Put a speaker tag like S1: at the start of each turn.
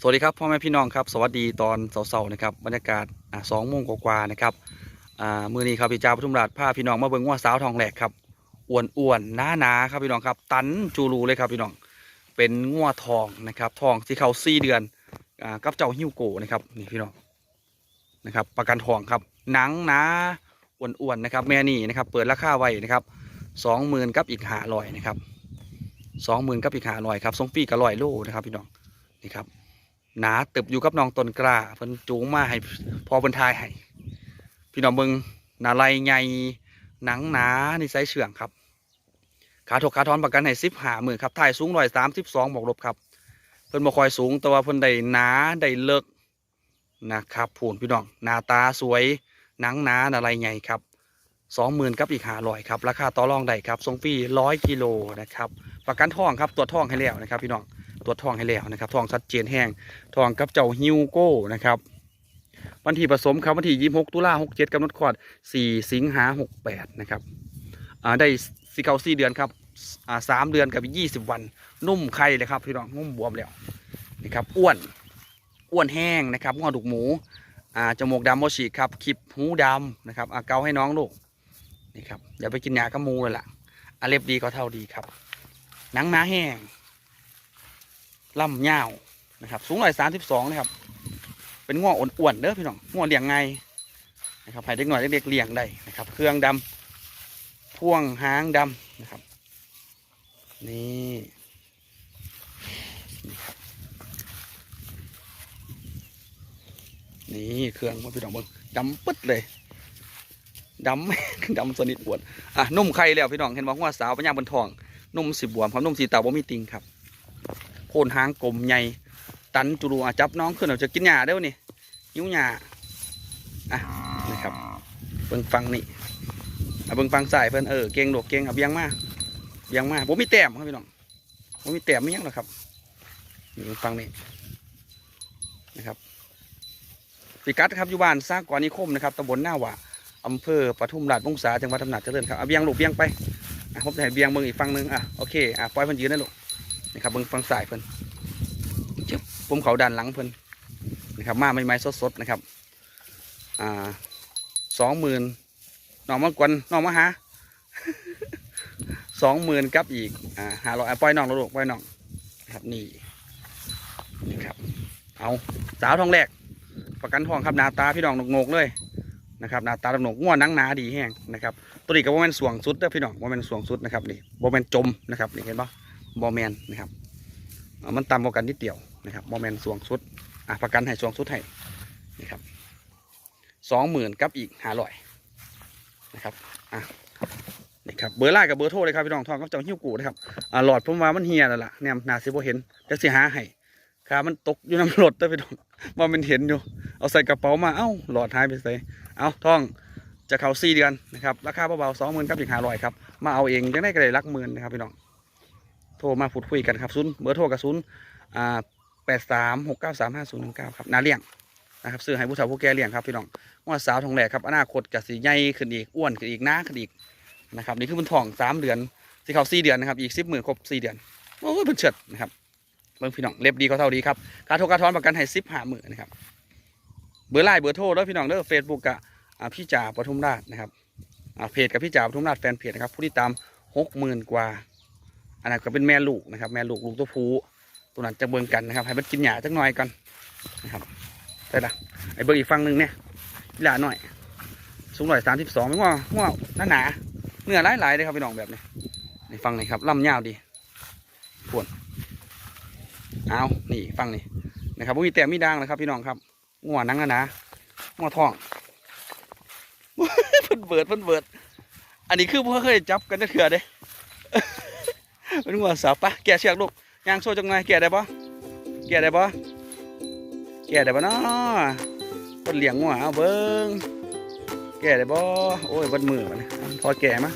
S1: สวัสดีครับพ่อแม่พี่น้องครับสวัสดีตอนเสาร์นะครับบรรยากาศสองโมงกว่าๆนะครับมือนี้ครับพี่จ้าปทุมราชพาพี่น้องมาเบิ่งว่าสาวทองแหลกครับอ้วนอ้วนหนาหนาครับพี่น้องครับ ตันจูรูเลยครับพี่น้องเป็นงัวทองนะครับ ทองที่เขาสี่เดือนกับเจ้าฮิวโกนะครับนี่พี่น้องนะครับ ประกันทองครับหนังหนาอ้วนๆนนะครับ แม่นี่นะครับ เปิดราคาไว้นะครับสองหมื่นกับอีกหาร้อยนะครับสองหมื่นกับอีกหาร้อยครับส่งฟีกับร้อยโลนะครับพี่น้องนี่ครับ หนาตึบอยู่กับน้องต้นกล้าเพิ่นจูงมาให้พอเพิ่นทายให้พี่น้องเบิงหนาไหลใหญ่หนังหนานี่ไซเชื่องครับ ขาถกขาทอนประกันให้สิบหามือครับถ่ายสูงร้อยสามสิบสองบวกลบครับ เพิ่นบ่คอยสูงแต่ว่าเพิ่นได้หนาได้เลิกนะครับผูนพี่น้องหน้าตาสวยหนังหนาหนาไหลใหญ่ครับสองหมื่นกับอีกหาร้อยครับ ราคาต่อรองได้ครับส่งฟรีร้อยกิโลนะครับ ประกันท่องครับตรวจทองให้แล้วนะครับ พี่น้อง ตรวจทองให้แล้วนะครับทองชัดเจนแห้งทองกับเจ้าฮิวโก้นะครับวันที่ผสมครับวันที่26ตุลา67กำหนดคลอด4สิงหา68นะครับได้สีเกาสี่เดือนครับสามเดือนกับ20วัน นุ่มไข่เลยครับพี่น้องนุ่มบวมแล้วนี่ครับอ้วนอ้วนแห้งนะครับงอดุกหมูจมูกดำโมฉีกครับคลิปหูดำนะครับเกาให้น้องลูกนี่ครับอย่าไปกินยากระมูเลยล่ะอาเล็บดีก็เท่าดีครับหนังหนาแห้ง ล่ำยาวนะครับ สูงร้อยสามสิบสองนะครับ เป็นง้ออ้วนๆเด้อพี่น้องง้อเลี้ยงไงนะครับให้เด็กหน่อยเด็กเลี้ยงได้นะครับ เครื่องดำพ่วงหางดำนะครับ นี่นี่เครื่องมาพี่น้องเบิ่งดำปึ๊ดเลยดำดำสนิทปวดอะนุ่มไข่แล้วพี่น้องเห็นบอกว่าสาวปัญญาบนทองนุ่มสีบวมครับนุ่มสีเต่าบ่มีติงครับ คนหางกลมใหญ่ตันจูรูอะจับน้องขึ้นเราจะกินหญ้าเด้วนี่ยิ้วหญ้าอะนะครับเบิ่งฟังนี่อะเบิ่งฟังสายเพิ่นเออเก่งดอกเก่งอะเบียงมาเบียงมาผมมีแต้มครับพี่น้องผมมีแต้มไม่ยังหรอกครับนี่เบิ่งฟังนี่นะครับพิกัดครับอยู่บ้านสร้างก่อนนิคมนะครับตำบลหน้าหว่าอำเภอปทุมราชวงศาจังหวัดอำนาจเจริญครับอะเบียงลูกเบียงไปอะผมจะให้เบียงเบิ่งอีกฝั่งหนึงอะโอเคอะปล่อยเพิ่นยืนได้ลูก นี่ครับเบิ่งฟังสายเพิ่นผมเขาดันหลังเพิ่นนะครับมาใหม่ๆสดๆนะครับอ่าสองหมื่นน้องมากวนน้องมาหาสองหมื่นกับอีกอ่าหาร้อยอะปล่อยน้องแล้วลูกปล่อยน้องครับนี่นี่ครับ เอาสาวทองแรกประกันทองครับหน้าตาพี่น้องหนกๆเลยนะครับหน้าตาหนกง่วนนังหนาดีแห้งนะครับตัวนี้ก็บ่แม่นสวงสุดเด้อพี่น้องบ่แม่นสวงสุดนะครับนี่บ่แม่นจมนะครับนี่เห็นปะ บ่แมนนะครับมันต่ำกว่ากันนิดเดียวนะครับโมเมนต์สวงสุดอะประกันให้สวงสุดให้นี่ครับสองหมื่นกับอีกห้าร้อยนะครับอะนี่ครับเบอร์ไลน์กับเบอร์โทรเลยครับพี่น้องทองกับเจ้าหิ้วกูนะครับอ่าหลอดผมว่ามันเฮียแล้วล่ะเนี่ยนาสิบเห็นจะเสิหาให้ขามันตกอยู่น้ำรถเด้อพี่น้องว่ามันเห็นอยู่ เอาใส่กระเป๋ามาเอ้าหลอดหายไปใส่เอาทองจะเข้าสี่เดือนนะครับราคาเบาๆสองหมื่นกับอีกห้าร้อยครับมาเอาเองยังได้ก็ได้รักหมื่นนะครับพี่น้อง โทรมาพูดคุยกันครับศูนย์เบอร์โทรกับศูนย์อ่าแปดสามหกเก้าสามห้าศูนย์หนึ่งเก้าครับนาเลี้ยงนะครับซื้อให้ผู้สาวผู้แก่เลี้ยงครับพี่น้องว่าสาวทองแหลกครับอนาคตกับสีใหญ่ขึ้นอีกอ้วนขึ้นอีกหน้าขึ้นอีกนะครับนี่คือมันทองสามเดือนที่เขาสี่เดือนนะครับอีกสิบหมื่นครบสี่เดือนโอ้ยเป็นเฉิดนะครับเบิ่งพี่น้องเล็บดีก็เท่าดีครับการโทรการทอนประกันให้สิบห้าหมื่นนะครับเบอร์ไลน์เบอร์โทรด้วพี่น้องเด้อเฟซบุ๊กกับพี่จ่าปทุมราชนะครับเพจกับพี่จ่าปทุมราชแฟนเพจนะครับผู้ที่ตามหกหมื่นกว่า อันนั้นก็เป็นแม่ลูกนะครับ แม่ลูกลูกตัวผู้ตัวนั้นจะเบิ่งกันนะครับ ให้มันกินหญ้าจักหน่อยก่อนนะครับได้ละไอ้เบิ่งอีกฝั่งหนึ่งเนี่ยกีฬาหน่อย สูงหน่อยสามสิบสองไม่ว่าว่าหนาหนาเนื้อหลายหลายๆเลยครับพี่น้องแบบนี้ในฟังนี่ครับลำยาวดีปวดเอานี่ฟังนี่นะครับมีแต่มีด่างนะครับ พี่น้องครับงัวหนังหนาๆงัวทองเพิ่นเบิดเพิ่นเบิด อันนี้คือพ่เคยจับกันจะเถื่อเด้ เป็นหัวสาปะแกะเชือกลูกยางโซ่จังไงแกะได้ปะแกะได้ปะแกะได้ปะเนาะคนเลี้ยงหัวเอาเบิ้งแกะได้ปะโอ้ยบัดมือมันพอแกะมะ